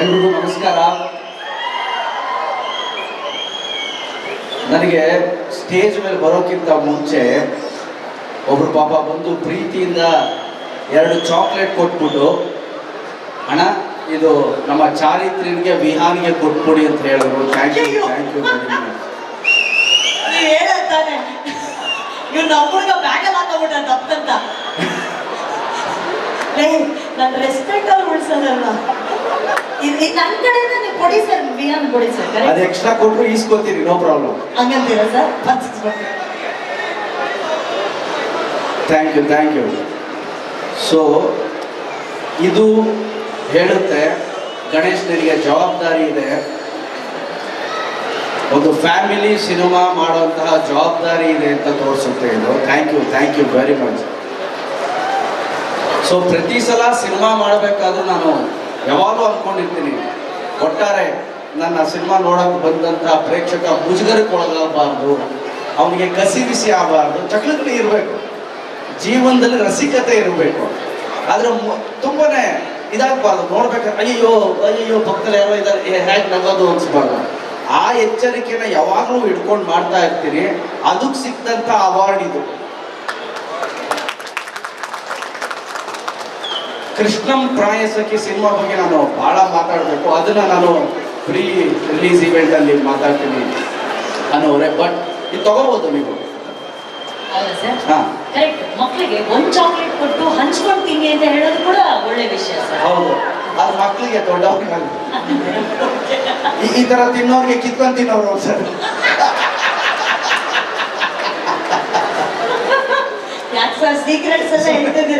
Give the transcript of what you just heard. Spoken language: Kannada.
ಎಲ್ರಿಗೂ ನಮಸ್ಕಾರ. ನನಗೆ ಸ್ಟೇಜ್ ಮೇಲೆ ಬರೋಕ್ಕಿಂತ ಮುಂಚೆ ಒಬ್ರು ಪಾಪ ಬಂದು ಪ್ರೀತಿಯಿಂದ ಎರಡು ಚಾಕ್ಲೇಟ್ ಕೊಟ್ಬಿಟ್ಟು ಅಣ್ಣ ಇದು ನಮ್ಮ ಚಾರಿತ್ರಿಗೆ ವಿಹಾನಿಗೆ ಕೊಟ್ಬಿಡಿ ಅಂತ ಹೇಳಿದ್ರು. Thank you thank you very much ನನ್ನ ರೆಸ್ಪೆಕ್ಟ್ ಅವ್ರು ಉಳ್ಸೋದಲ್ಲ ನನ್ನ ಕಡೆಯಿಂದ ನೀವು ಕೊಡಿ ಸರ್ ಬಿಯಾನ್ ಕೊಡಿ ಸರ್ ಅದು ಎಕ್ಸ್ಟ್ರಾ ಕೊಟ್ಟರು ಈಸ್ಕೋತೀರಿ no problem ಹಂಗಂತೀರಾ sir? Thank you thank you so ಇದು ಹೇಳುತ್ತೆ ಗಣೇಶ್ ನಿನಗೆ ಜವಾಬ್ದಾರಿ ಇದೆ. ಒಂದು ಫ್ಯಾಮಿಲಿ ಸಿನಿಮಾ ಮಾಡುವಂತಹ ಜವಾಬ್ದಾರಿ ಇದೆ ಅಂತ ತೋರಿಸುತ್ತೆ ಇದು. Thank you thank you very much so ಪ್ರತಿ ಸಲ ಸಿನಿಮಾ ಮಾಡಬೇಕಾದ್ರೂ ನಾನು ಯಾವಾಗಲೂ ಅಂದ್ಕೊಂಡಿರ್ತೀನಿ ಒಟ್ಟಾರೆ ನನ್ನ ಸಿನಿಮಾ ನೋಡಕ್ಕೆ ಬಂದಂಥ ಪ್ರೇಕ್ಷಕ ಮುಜುಗರಕ್ಕೆ ಒಳಗಾಗಬಾರ್ದು ಅವನಿಗೆ ಕಸಿ ಬಿಸಿ ಆಗಬಾರ್ದು ಚಕ್ಲದಲ್ಲಿ ಇರಬೇಕು. ಜೀವನದಲ್ಲಿ ರಸಿಕತೆ ಇರಬೇಕು. ಆದ್ರೆ ತುಂಬಾ ಇದಾಗಬಾರ್ದು. ನೋಡ್ಬೇಕಾದ್ರೆ ಅಯ್ಯೋ ಅಯ್ಯೋ ಭಕ್ತರು ಯಾರೋ ಇದ್ದಾರೆ. ಹೇಗೆ ನಗೋದು ಅನ್ಸ್ಬಾರ್ದು. ಆ ಎಚ್ಚರಿಕೆನ ಯಾವಾಗಲೂ ಹಿಡ್ಕೊಂಡು ಮಾಡ್ತಾ ಇರ್ತೀನಿ. ಅದಕ್ಕೆ ಸಿಕ್ಕಂತ ಅವಾರ್ಡ್ ಇದು. ಕೃಷ್ಣಂ ಪ್ರಾಯಸಕ್ಕೆ ಸಿನಿಮಾ ಬಗ್ಗೆ ನಾನು ಬಹಳ ಮಾತಾಡಬೇಕು. ಅದನ್ನ ನಾನು ಫ್ರೀ ರಿಲೀಸ್ ಇವೆಂಟ್ ಅಲ್ಲಿ ಮಾತಾಡ್ತೀನಿ ಅನ್ನೋರೆ ಬಟ್ ಇದು ತಗೋಬಹುದು ನೀವು. ಮಕ್ಕಳಿಗೆ ಒಂದ್ ಚಾಕ್ಲೇಟ್ ಕೊಟ್ಟು ಹಂಚ್ಕೊಂಡು ತಿನ್ನಿ ಅಂತ ಹೇಳೋದು ಕೂಡ ಒಳ್ಳೆ ವಿಷಯ ಸರ್. ಹೌದು. ಅದು ಮಕ್ಕಳಿಗೆ ದೊಡ್ಡವ್ರಿಗೆ ಈ- ತರ ತಿನ್ನೋರ್ಗೆ ಕಿತ್ಕೊಂಡ್ ತಿನ್ನೋರು ಸರ್. ಸೀಕ್ರೆಟ್ಸ್ ಎಲ್ಲ